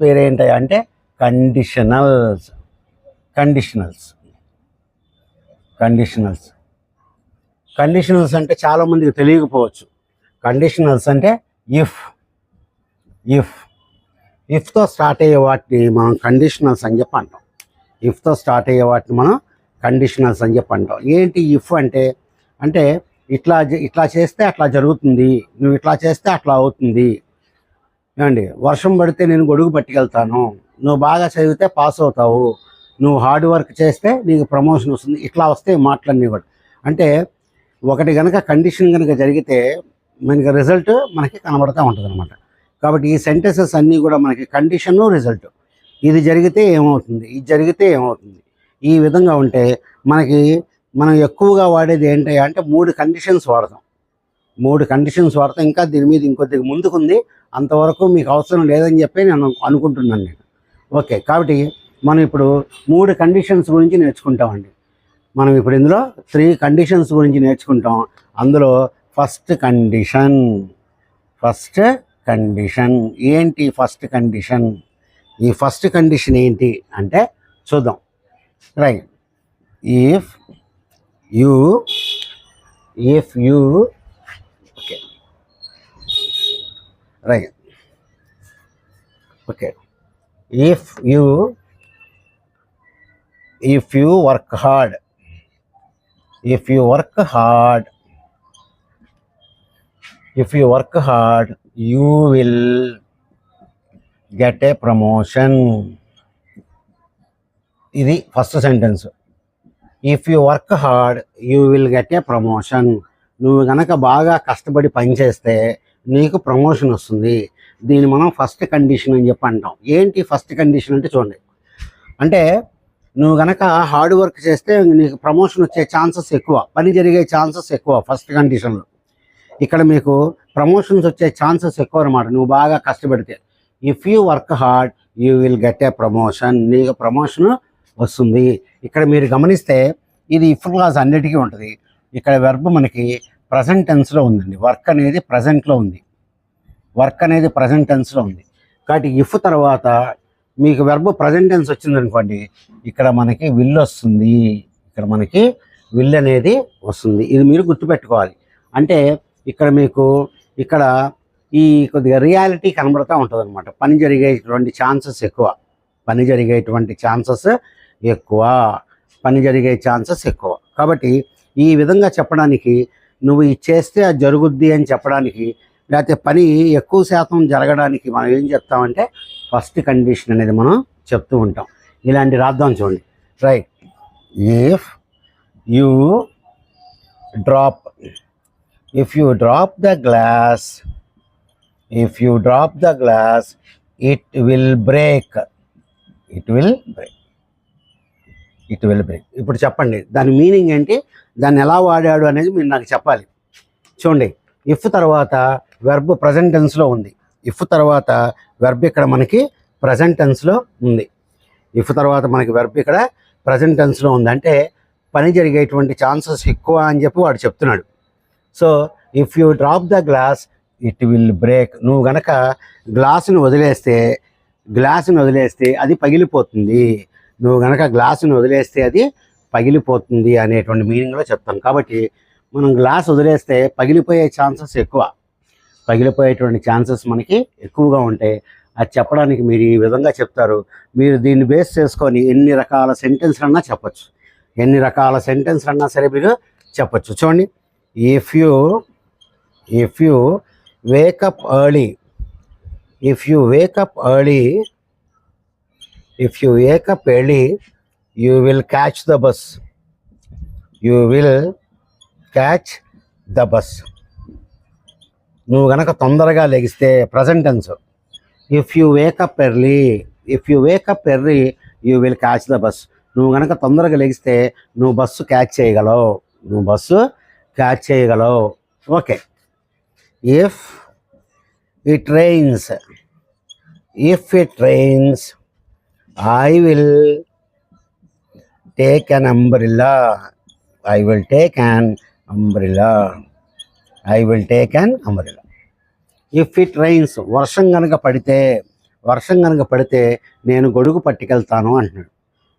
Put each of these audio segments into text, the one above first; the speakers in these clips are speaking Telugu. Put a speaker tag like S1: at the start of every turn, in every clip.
S1: పేరు ఏంటి అంటే కండిషనల్స్ కండిషనల్స్ కండిషనల్స్ కండిషనల్స్ అంటే చాలామందికి తెలియకపోవచ్చు. కండిషనల్స్ అంటే ఇఫ్ ఇఫ్ ఇఫ్తో స్టార్ట్ అయ్యే వాటిని మనం కండిషనల్స్ అని చెప్పి అంటాం. ఇఫ్తో స్టార్ట్ అయ్యే వాటిని మనం కండిషనల్స్ అని చెప్పి అంటాం. ఏంటి ఇఫ్ అంటే? అంటే ఇట్లా ఇట్లా చేస్తే అట్లా జరుగుతుంది. నువ్వు ఇట్లా చేస్తే అట్లా అవుతుంది. ఏమండి వర్షం పడితే నేను గొడుగు పట్టుకెళ్తాను. నువ్వు బాగా చదివితే పాస్ అవుతావు. నువ్వు హార్డ్ వర్క్ చేస్తే నీకు ప్రమోషన్ వస్తుంది. ఇట్లా వస్తే మాటలన్నీ కూడా. అంటే ఒకటి కనుక కండిషన్ కనుక జరిగితే మనకి రిజల్ట్ మనకి కనబడతా ఉంటుంది అనమాట కాబట్టి ఈ సెంటెన్సెస్ అన్నీ కూడా మనకి కండిషను రిజల్ట్ ఇది జరిగితే ఏమవుతుంది? ఇది జరిగితే ఏమవుతుంది? ఈ విధంగా ఉంటే మనకి మనం ఎక్కువగా వాడేది ఏంటి అంటే మూడు కండిషన్స్ వాడతాం. మూడు కండిషన్స్ వాడతాం ఇంకా దీని మీద ఇంకొద్దిగా ముందుకుంది. అంతవరకు మీకు అవసరం లేదని చెప్పి నేను అనుకుంటున్నాను నేను. ఓకే కాబట్టి మనం ఇప్పుడు మూడు కండిషన్స్ గురించి నేర్చుకుంటామండి. మనం ఇప్పుడు ఇందులో త్రీ కండిషన్స్ గురించి నేర్చుకుంటాం. అందులో ఫస్ట్ కండిషన్ ఫస్ట్ కండిషన్ ఏంటి ఫస్ట్ కండిషన్ ఈ ఫస్ట్ కండిషన్ ఏంటి అంటే చూద్దాం. Right if you if you okay right okay if you if you work hard if you work hard if you work hard you will get a promotion. ఇది first sentence if you work hard you will get a promotion నువ్వు గనక బాగా కష్టపడి పనిచేస్తే నీకు ప్రమోషన్ వస్తుంది. దీన్ని మనం ఫస్ట్ కండిషన్ అని చెప్పి అంటాం. ఏంటి ఫస్ట్ కండిషన్ అంటే చూడండి. అంటే నువ్వు గనక హార్డ్ వర్క్ చేస్తే నీకు ప్రమోషన్ వచ్చే ఛాన్సెస్ ఎక్కువ. పని జరిగే ఛాన్సెస్ ఎక్కువ ఫస్ట్ కండిషన్లో ఇక్కడ మీకు ప్రమోషన్స్ వచ్చే ఛాన్సెస్ ఎక్కువ అనమాట నువ్వు బాగా కష్టపడితే. If you work hard you will get a promotion నీకు ప్రమోషన్ వస్తుంది. ఇక్కడ మీరు గమనిస్తే ఇది ఇఫ్ క్లాస్ అన్నిటికీ ఉంటుంది. ఇక్కడ వెర్బ్ మనకి ప్రజెంట్ టెన్స్లో ఉందండి. వర్క్ అనేది ప్రజెంట్లో ఉంది. వర్క్ అనేది ప్రజెంట్ టెన్స్లో ఉంది. కాబట్టి ఇఫ్ తర్వాత మీకు వెర్బ్ ప్రజెంట్ టెన్స్ వచ్చిందనుకోండి ఇక్కడ మనకి విల్ వస్తుంది. ఇక్కడ మనకి విల్ అనేది వస్తుంది. ఇది మీరు గుర్తుపెట్టుకోవాలి. అంటే ఇక్కడ మీకు ఇక్కడ ఈ కొద్దిగా రియాలిటీ కనబడుతూ ఉంటుంది అనమాట పని జరిగేటువంటి ఛాన్సెస్ ఎక్కువ. పని జరిగేటువంటి ఛాన్సెస్ ఎక్కువ. పని జరిగే ఛాన్సెస్ ఎక్కువ. కాబట్టి ఈ విధంగా చెప్పడానికి నువ్వు ఇది చేస్తే అది జరుగుద్ది అని చెప్పడానికి లేకపోతే పని ఎక్కువ శాతం జరగడానికి మనం ఏం చెప్తామంటే ఫస్ట్ కండిషన్ అనేది మనం చెప్తూ ఉంటాం. ఇలాంటి రాద్దాం చూడండి. Right if you drop if you drop the glass if you drop the glass it will break it will break it will break ఇప్పుడు చెప్పండి దాని మీనింగ్ ఏంటి? దాన్ని ఎలా వాడాడు అనేది మీరు నాకు చెప్పాలి. చూడండి ఇఫ్ తర్వాత వెర్బ్ ప్రజెంట్ టెన్స్లో ఉంది. ఇఫ్ తర్వాత వెర్బ్ ఇక్కడ మనకి ప్రజెంట్ టెన్స్లో ఉంది. ఇఫ్ తర్వాత మనకి వెర్బ్ ఇక్కడ ప్రజెంట్ టెన్స్లో ఉంది. అంటే పని జరిగేటువంటి ఛాన్సెస్ ఎక్కువ అని చెప్పి వాడు చెప్తున్నాడు. So if you drop the glass it will break నువ్వు గనక గ్లాసుని వదిలేస్తే గ్లాసుని వదిలేస్తే అది పగిలిపోతుంది. నువ్వు గనక గ్లాసుని వదిలేస్తే అది పగిలిపోతుంది అనేటువంటి మీనింగ్లో చెప్తాం. కాబట్టి మనం గ్లాస్ వదిలేస్తే పగిలిపోయే ఛాన్సెస్ ఎక్కువ. పగిలిపోయేటువంటి ఛాన్సెస్ మనకి ఎక్కువగా ఉంటాయి. అది చెప్పడానికి మీరు ఈ విధంగా చెప్తారు. మీరు దీన్ని బేస్ చేసుకొని ఎన్ని రకాల సెంటెన్స్లన్నా చెప్పచ్చు. ఎన్ని రకాల సెంటెన్స్లన్నా సరే మీరు చెప్పచ్చు. చూడండి. If you if you wake up early if you wake up early if you wake up early you will catch the bus you will catch the bus నువ్వు గనక తొందరగా లెగిస్తే present tense if you wake up early if you wake up early you will catch the bus నువ్వు గనక తొందరగా లెగిస్తే నువ్వు బస్సు క్యాచ్ చేయగలవు. నువ్వు బస్సు క్యాచ్ చేయగలవు. Okay if it rains if it rains I will take an umbrella I will take an umbrella I will take an umbrella if it rains వర్షం కనుక పడితే వర్షం కనుక పడితే నేను గొడుగు పట్టుకెళ్తాను అంటున్నాడు.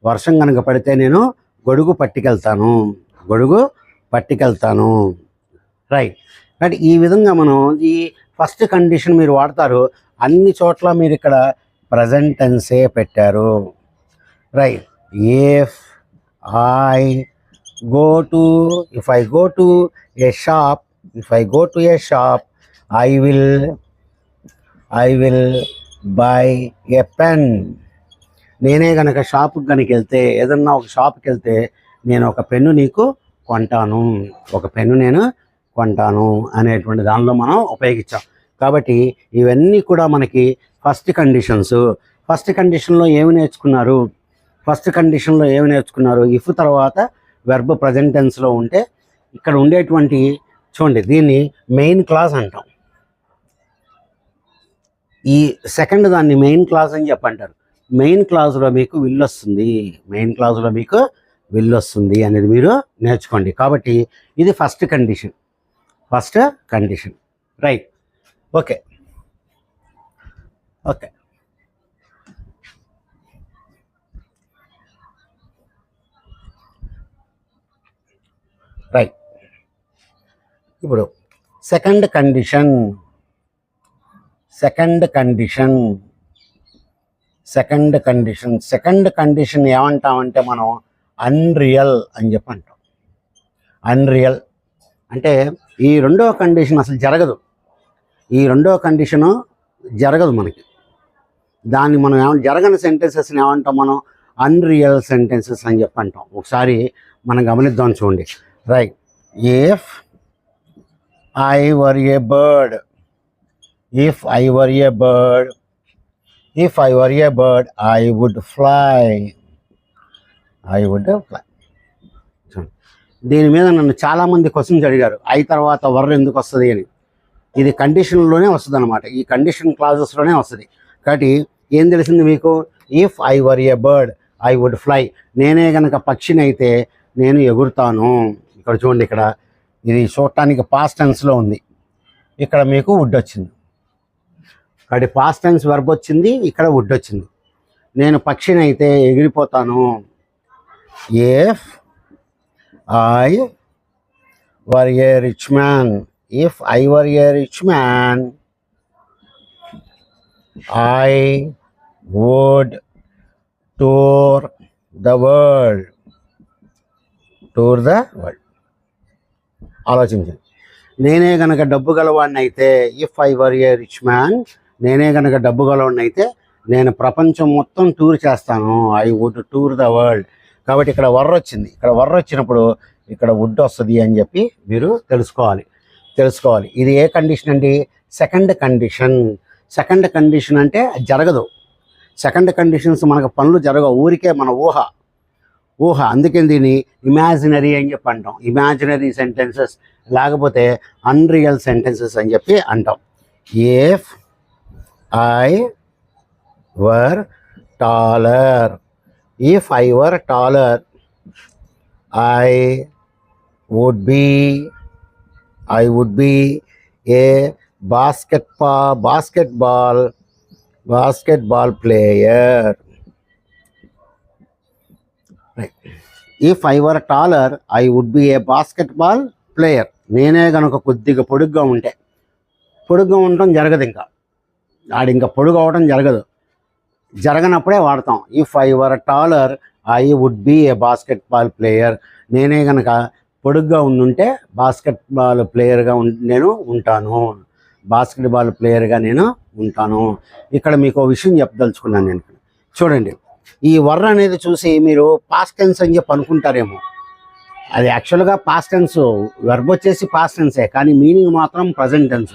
S1: వర్షం కనుక పడితే నేను గొడుగు పట్టుకెళ్తాను. గొడుగు పట్టుకెళ్తాను. రైట్ రైట్ ఈ విధంగా మనం ఈ ఫస్ట్ కండిషన్ మీరు వాడతారు. అన్ని చోట్ల మీరు ఇక్కడ ప్రజెంట్ టెన్సే పెట్టారు. Right. If I go to if I go to a shop if I go to a shop I will I will buy a pen. నేనే గనక షాప్కి కనుక వెళ్తే ఏదన్నా ఒక షాప్కి వెళ్తే నేను ఒక పెన్ను నీకు కొంటాను. ఒక పెన్ను నేను కొంటాను అనేటువంటి దానిలో మనం ఉపయోగించాం. కాబట్టి ఇవన్నీ కూడా మనకి ఫస్ట్ కండిషన్స్. ఫస్ట్ కండిషన్లో ఏమి నేర్చుకున్నారు? ఫస్ట్ కండిషన్లో ఏమి నేర్చుకున్నారు? ఇఫ్ తర్వాత వెర్బ్ ప్రజెంటెన్స్లో ఉంటే ఇక్కడ ఉండేటువంటి చూడండి దీన్ని మెయిన్ క్లాస్ అంటాం. ఈ సెకండ్ దాన్ని మెయిన్ క్లాస్ అని చెప్పంటారు. మెయిన్ క్లాస్లో మీకు విల్ వస్తుంది. మెయిన్ క్లాస్లో మీకు విల్ వస్తుంది అనేది మీరు నేర్చుకోండి. కాబట్టి ఇది first condition first condition right okay okay. Right. ఇప్పుడు second condition. Second condition. Second condition. Second condition ఏమంటామంటే మనం అన్రియల్ అని చెప్పి అంటాం అన్రియల్ అంటే ఈ రెండో కండిషన్ అసలు జరగదు. ఈ రెండో కండిషను జరగదు మనకి. దాన్ని మనం ఏమంటే జరగని సెంటెన్సెస్ని ఏమంటాం మనం? అన్రియల్ సెంటెన్సెస్ అని చెప్పి అంటాం. ఒకసారి మనం గమనిద్దాం చూడండి. Right. If I were a bird if I were a bird if I were a bird I would fly I would fly దీని మీద నన్ను చాలామంది క్వశ్చన్స్ అడిగారు. ఐ తర్వాత వర్ ఎందుకు వస్తుంది అని. ఇది కండిషన్లోనే వస్తుంది అనమాట ఈ కండిషన్ క్లాజెస్లోనే వస్తుంది. కాబట్టి ఏం తెలిసింది మీకు? If I were a bird I would fly నేనే గనక పక్షిని అయితే నేను ఎగురుతాను. ఇక్కడ చూడండి ఇక్కడ. ఇది చూడటానికి పాస్ట్ టెన్స్లో ఉంది. ఇక్కడ మీకు వుడ్ వచ్చింది. కాబట్టి పాస్ట్ టెన్స్ వర్బ్ వచ్చింది ఇక్కడ వుడ్ వచ్చింది. నేను పక్షిని అయితే ఎగిరిపోతాను. If I were a rich man if I were a rich man I would tour the world tour the world ఆలోచించండి. నేనే గనక డబ్బు గలవాడిని అయితే if I were a rich man నేనే గనక డబ్బు గలవాడిని అయితే నేను ప్రపంచం మొత్తం టూర్ చేస్తాను. I would tour the world కాబట్టి ఇక్కడ వర్ర వచ్చింది. ఇక్కడ వర్ర వచ్చినప్పుడు ఇక్కడ వుడ్ వస్తుంది అని చెప్పి మీరు తెలుసుకోవాలి. తెలుసుకోవాలి. ఇది ఏ కండిషన్ అండి? సెకండ్ కండిషన్ సెకండ్ కండిషన్ అంటే అది జరగదు. సెకండ్ కండిషన్స్ మనకు పనులు జరగవు. ఊరికే మన ఊహ ఊహ అందుకే దీన్ని ఇమాజినరీ అని చెప్పి అంటాం. ఇమాజినరీ సెంటెన్సెస్ లేకపోతే అన్రియల్ సెంటెన్సెస్ అని చెప్పి అంటాం. If I were taller if I were taller I would be I would be a basket బా basketball basketball player if I were taller I would be a basketball player నేనే కనుక కొద్దిగా పొడుగ్గా ఉంటే. పొడుగ్గా ఉండటం జరగదు ఇంకా. ఆడు ఇంకా పొడుగు అవడం జరగదు. జరగనప్పుడే వాడతాం. If I were taller I would be a basketball player నేనే కనుక పొడుగ్గా ఉండుంటే బాస్కెట్బాల్ ప్లేయర్గా ఉం నేను ఉంటాను. బాస్కెట్బాల్ ప్లేయర్గా నేను ఉంటాను. ఇక్కడ మీకు విషయం చెప్పదలుచుకున్నాను నేను. చూడండి ఈ వర్ర అనేది చూసి మీరు పాస్ట్ టెన్స్ అని చెప్పి అనుకుంటారేమో. అది యాక్చువల్గా పాస్ట్ టెన్స్ వెర్బ్ వచ్చేసి పాస్ట్ టెన్సే కానీ మీనింగ్ మాత్రం ప్రజెంట్ టెన్స్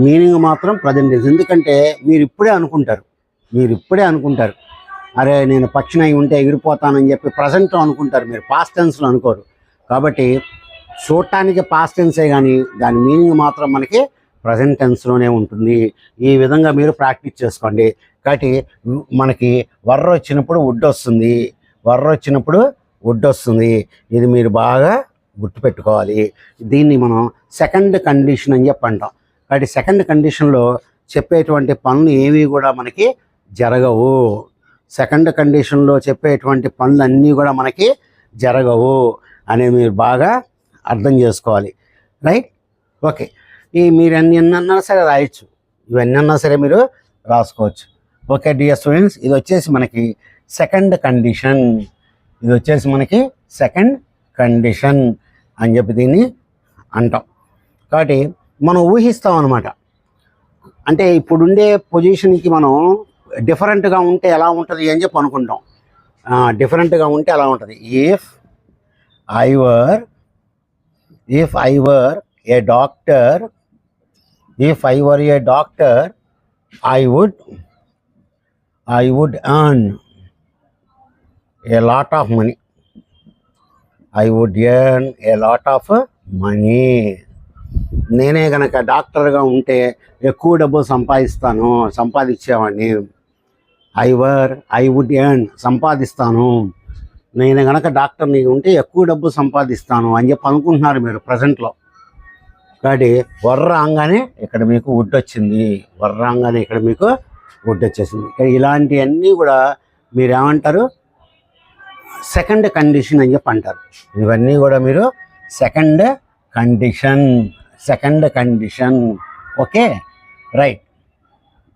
S1: మీనింగ్ మాత్రం ప్రజెంట్ టెన్స్ ఎందుకంటే మీరు ఇప్పుడే అనుకుంటారు. మీరు ఇప్పుడే అనుకుంటారు. అరే నేను పక్షిన ఉంటే ఎగిరిపోతానని చెప్పి ప్రజెంట్లో అనుకుంటారు. మీరు పాస్ట్ టెన్స్లో అనుకోరు. కాబట్టి చూడటానికి పాస్ట్ టెన్సే కానీ దాని మీనింగ్ మాత్రం మనకి ప్రజెంట్ టెన్స్లోనే ఉంటుంది. ఈ విధంగా మీరు ప్రాక్టీస్ చేసుకోండి. కాబట్టి మనకి వర్ర వచ్చినప్పుడు వుడ్ వస్తుంది. వర్ర వచ్చినప్పుడు వుడ్ వస్తుంది. ఇది మీరు బాగా గుర్తుపెట్టుకోవాలి. దీన్ని మనం సెకండ్ కండిషన్ అని చెప్పి అంటాం. కాబట్టి సెకండ్ కండిషన్లో చెప్పేటువంటి పనులు ఏవి కూడా మనకి జరగవు. సెకండ్ కండిషన్లో చెప్పేటువంటి పనులు అన్నీ కూడా మనకి జరగవు అని మీరు బాగా అర్థం చేసుకోవాలి. రైట్? ఓకే. ఈ మీరు ఎన్ని అన్నా సరే రాయొచ్చు. ఇవన్నీ అన్నా సరే మీరు రాసుకోవచ్చు. ఓకే డియర్ స్టూడెంట్స్ ఇది వచ్చేసి మనకి సెకండ్ కండిషన్. ఇది వచ్చేసి మనకి సెకండ్ కండిషన్ అని చెప్పి దీన్ని అంటాం. కాబట్టి మనం ఊహిస్తాం అనమాట అంటే ఇప్పుడుండే పొజిషన్కి మనం డిఫరెంట్గా ఉంటే ఎలా ఉంటుంది అని చెప్పి అనుకుంటాం. డిఫరెంట్గా ఉంటే ఎలా ఉంటుంది? If I were if I were a doctor if I were a doctor I would I would earn a lot of money I would earn a lot of money నేనే గనక డాక్టర్గా ఉంటే ఎక్కువ డబ్బు సంపాదిస్తాను సంపాదించేవాడిని. I were I would earn సంపాదిస్తాను. నేను గనక డాక్టర్ని ఉంటే ఎక్కువ డబ్బు సంపాదిస్తాను అని చెప్పి అనుకుంటున్నారు మీరు ప్రజెంట్లో కాబట్టి వర్రాంగానే ఇక్కడ మీకు వుడ్ వచ్చింది వర్రాంగానే ఇక్కడ మీకు వుడ్ వచ్చేసింది ఇక్కడ ఇలాంటివన్నీ కూడా మీరు ఏమంటారు సెకండ్ కండిషన్ అని చెప్పి అంటారు. ఇవన్నీ కూడా మీరు second condition second condition. Okay? Right.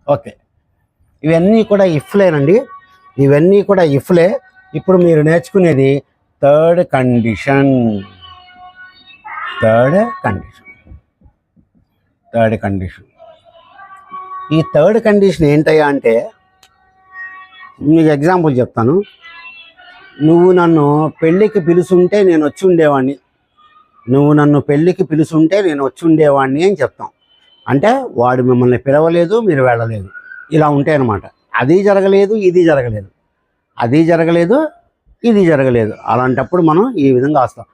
S1: Okay. ఇవన్నీ కూడా ఇఫ్లేనండి. ఇవన్నీ కూడా ఇఫ్లే. ఇప్పుడు మీరు నేర్చుకునేది third condition. Third condition. Third condition. ఈ థర్డ్ కండిషన్ ఏంటయ్యా అంటే మీకు ఎగ్జాంపుల్ చెప్తాను. నువ్వు నన్ను పెళ్ళికి పిలుచుంటే నేను వచ్చి ఉండేవాడిని నువ్వు నన్ను పెళ్ళికి పిలుచుంటే నేను వచ్చి ఉండేవాడిని అని చెప్తాం. అంటే వాడు మిమ్మల్ని పిలవలేదు మీరు వెళ్ళలేదు. ఇలా ఉంటాయి అన్నమాట అది జరగలేదు ఇది జరగలేదు. అది జరగలేదు ఇది జరగలేదు. అలాంటప్పుడు మనం ఈ విధంగా వస్తాం.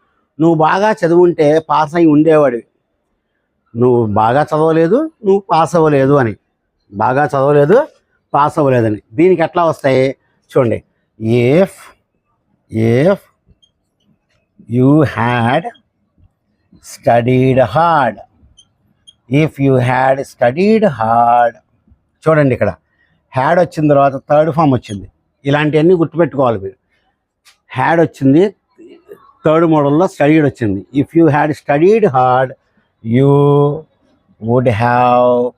S1: నువ్వు బాగా చదువుంటే పాస్ అయి ఉండేవాడివి. నువ్వు బాగా చదవలేదు నువ్వు పాస్ అవ్వలేదు అని. బాగా చదవలేదు పాస్ అవ్వలేదని దీనికి ఎట్లా వస్తాయి? చూడండి. If if you had studied hard if you had studied hard చూడండి ఇక్కడ. హ్యాడ్ వచ్చిన తర్వాత థర్డ్ ఫామ్ వచ్చింది. ఇలాంటివన్నీ గుర్తుపెట్టుకోవాలి మీరు. హ్యాడ్ వచ్చింది థర్డ్ మోడల్లో స్టడీడ్ వచ్చింది. If you had studied hard you would have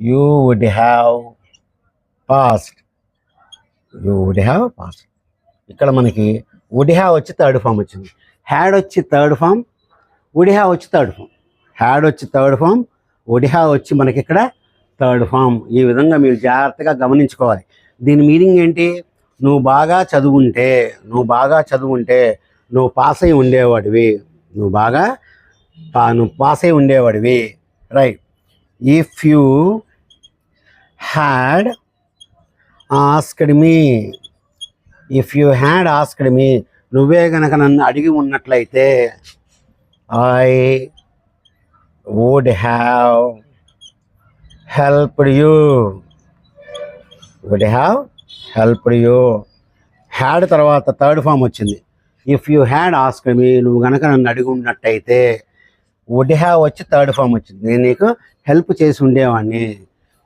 S1: you would have passed you would have passed ఇక్కడ మనకి వుడ్ హ్యావ్ వచ్చి థర్డ్ ఫామ్ వచ్చింది. హ్యాడ్ వచ్చి థర్డ్ ఫామ్ వుడ్ హ్యావ్ వచ్చి థర్డ్ ఫామ్ హ్యాడ్ వచ్చి థర్డ్ ఫామ్ వుడ్ హ్యావ్ వచ్చి మనకి ఇక్కడ థర్డ్ ఫామ్ ఈ విధంగా మీరు జాగ్రత్తగా గమనించుకోవాలి. దీని మీనింగ్ ఏంటి? నువ్వు బాగా చదువుంటే నువ్వు బాగా చదువుంటే నువ్వు పాస్ అయి ఉండేవాడివి. నువ్వు బాగా నువ్వు పాస్ అయి ఉండేవాడివి. Right if you had asked me if you had asked me నువ్వే గనక నన్ను అడిగి ఉన్నట్లయితే I would have helped you would have helped you had తర్వాత థర్డ్ ఫామ్ వచ్చింది. If you had asked me నువ్వు గనక నన్ను అడిగి ఉన్నట్టయితే వుడ్ హ్యావ్ వచ్చి థర్డ్ ఫామ్ వచ్చింది. నేను నీకు హెల్ప్ చేసి ఉండేవాడిని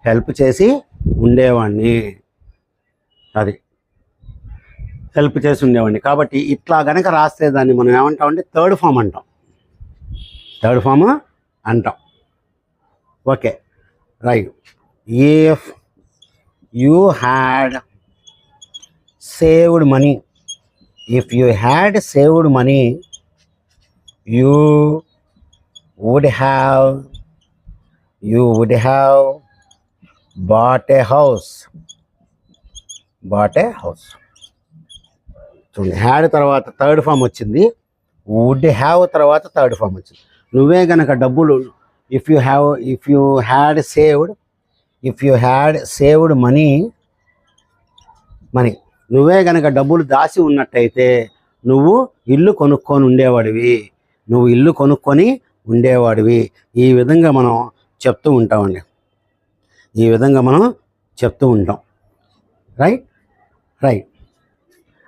S1: హెల్ప్ చేసి ఉండేవాడిని అది. హెల్ప్ చేసి ఉండేవాడిని కాబట్టి ఇట్లా గనక రాస్తే దాన్ని మనం ఏమంటామంటే థర్డ్ ఫామ్ అంటాం. థర్డ్ ఫామ్ అంటాం. Okay. Right. If you had saved money if you had saved money you would have you would have bought a house bought a house చూడండి హ్యాడ్ తర్వాత థర్డ్ ఫామ్ వచ్చింది. వుడ్ హ్యావ్ తర్వాత థర్డ్ ఫామ్ వచ్చింది. నువ్వే గనక డబ్బులు if you have if you had saved if you had saved money money నువ్వే గనక డబ్బులు దాచి ఉన్నట్టయితే నువ్వు ఇల్లు కొనుక్కొని ఉండేవాడివి. నువ్వు ఇల్లు కొనుక్కొని ఉండేవాడివి. ఈ విధంగా మనం చెప్తూ ఉంటామండి. ఈ విధంగా మనం చెప్తూ ఉంటాం. రైట్ రైట్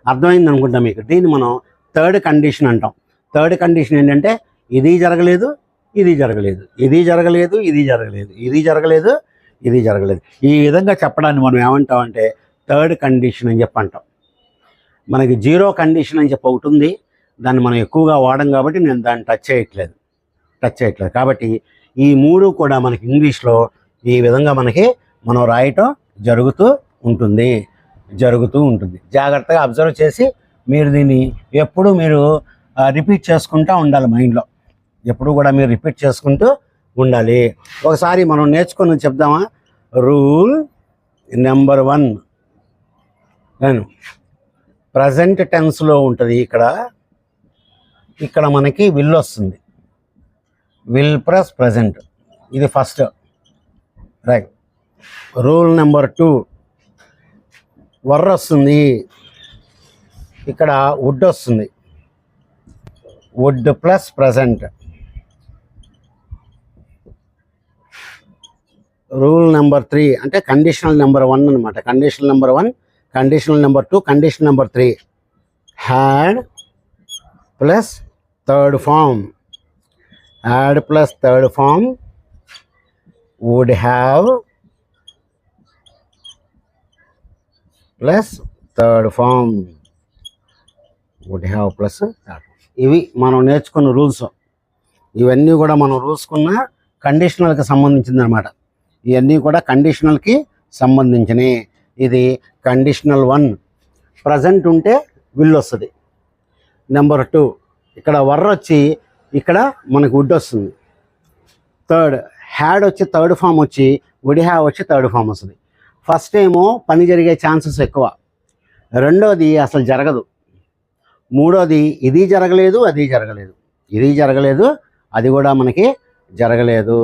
S1: అర్థమైంది అనుకుంటా మీకు? దీన్ని మనం థర్డ్ కండిషన్ అంటాం. థర్డ్ కండిషన్ ఏంటంటే ఇది జరగలేదు ఇది జరగలేదు. ఇది జరగలేదు ఇది జరగలేదు. ఇది జరగలేదు ఇది జరగలేదు. ఈ విధంగా చెప్పడాన్ని మనం ఏమంటామంటే థర్డ్ కండిషన్ అని చెప్పి అంటాం మనకి జీరో కండిషన్ అని చెప్పి ఒకటి ఉంది. దాన్ని మనం ఎక్కువగా వాడం కాబట్టి నేను దాన్ని టచ్ చేయట్లేదు. టచ్ చేయట్లేదు. కాబట్టి ఈ మూడు కూడా మనకి ఇంగ్లీష్లో ఈ విధంగా మనకి మనం రాయటం జరుగుతూ ఉంటుంది. జరుగుతూ ఉంటుంది. జాగ్రత్తగా అబ్జర్వ్ చేసి మీరు దీన్ని ఎప్పుడు మీరు రిపీట్ చేసుకుంటూ ఉండాలి మైండ్లో. ఎప్పుడు కూడా మీరు రిపీట్ చేసుకుంటూ ఉండాలి. ఒకసారి మనం నేర్చుకుని చెప్దామా? Rule number one. నేను ప్రజెంట్ టెన్స్లో ఉంటుంది ఇక్కడ. ఇక్కడ మనకి విల్ వస్తుంది. విల్ ప్లస్ ప్రజెంట్ ఇది first right rule number two were వస్తుంది. ఇక్కడ వుడ్ వస్తుంది. Would plus present rule number three అంటే కండిషనల్ నెంబర్ వన్ అనమాట conditional number one conditional number two condition number three had plus third form had plus third form would have plus third form would have plus ఇవి మనం నేర్చుకున్న రూల్స్ ఇవన్నీ కూడా మనం రూల్స్కున్న కండిషనల్కి సంబంధించింది అనమాట ఇవన్నీ కూడా కండిషనల్కి సంబంధించినవి. ఇది కండిషనల్ వన్ ప్రజెంట్ ఉంటే విల్ వస్తుంది. నెంబర్ టూ ఇక్కడ వర్ర వచ్చి ఇక్కడ మనకు వుడ్ వస్తుంది. థర్డ్ హ్యాడ్ వచ్చి థర్డ్ ఫామ్ వచ్చి వుడ్ హ్యావ్ వచ్చి థర్డ్ ఫామ్ వస్తుంది. ఫస్ట్ ఏమో పని జరిగే ఛాన్సెస్ ఎక్కువ. రెండోది అసలు జరగదు. మూడోది ఇది జరగలేదు అది జరగలేదు. ఇది జరగలేదు అది కూడా మనకి జరగలేదు.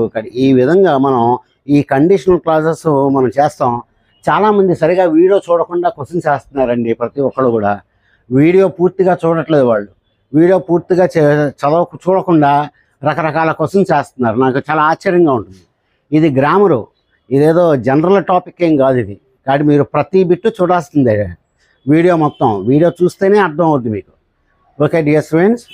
S1: ఈ విధంగా మనం ఈ కండిషనల్ క్లాసెస్ మనం చేస్తాం. చాలామంది సరిగా వీడియో చూడకుండా క్వశ్చన్స్ వేస్తున్నారండి ప్రతి ఒక్కరు కూడా. వీడియో పూర్తిగా చూడట్లేదు వాళ్ళు. వీడియో పూర్తిగా చే- చదవ చూడకుండా రకరకాల క్వశ్చన్స్ వేస్తున్నారు నాకు చాలా ఆశ్చర్యంగా ఉంటుంది. ఇది గ్రామరు. ఇదేదో జనరల్ టాపిక్ ఏం కాదు ఇది. కాబట్టి మీరు ప్రతి బిట్టు చూడాల్సిందే. వీడియో మొత్తం. వీడియో చూస్తేనే అర్థం అవుద్ది మీకు. ఓకే డియర్ స్టూడెంట్స్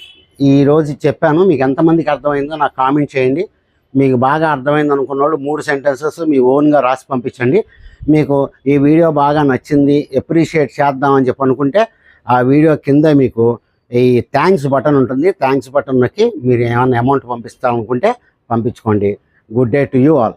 S1: ఈరోజు చెప్పాను. మీకు ఎంతమందికి అర్థమైందో నాకు కామెంట్ చేయండి. మీకు బాగా అర్థమైంది అనుకున్న వాళ్ళు మూడు సెంటెన్సెస్ మీ ఓన్గా రాసి పంపించండి. మీకు ఈ వీడియో బాగా నచ్చింది ఎప్రిషియేట్ చేద్దామని చెప్పి అనుకుంటే ఆ వీడియో కింద మీకు ఈ థ్యాంక్స్ బటన్ ఉంటుంది. థ్యాంక్స్ బటన్ నొక్కి మీరు ఏమైనా అమౌంట్ పంపిస్తాం అనుకుంటే పంపించుకోండి. Good day to you all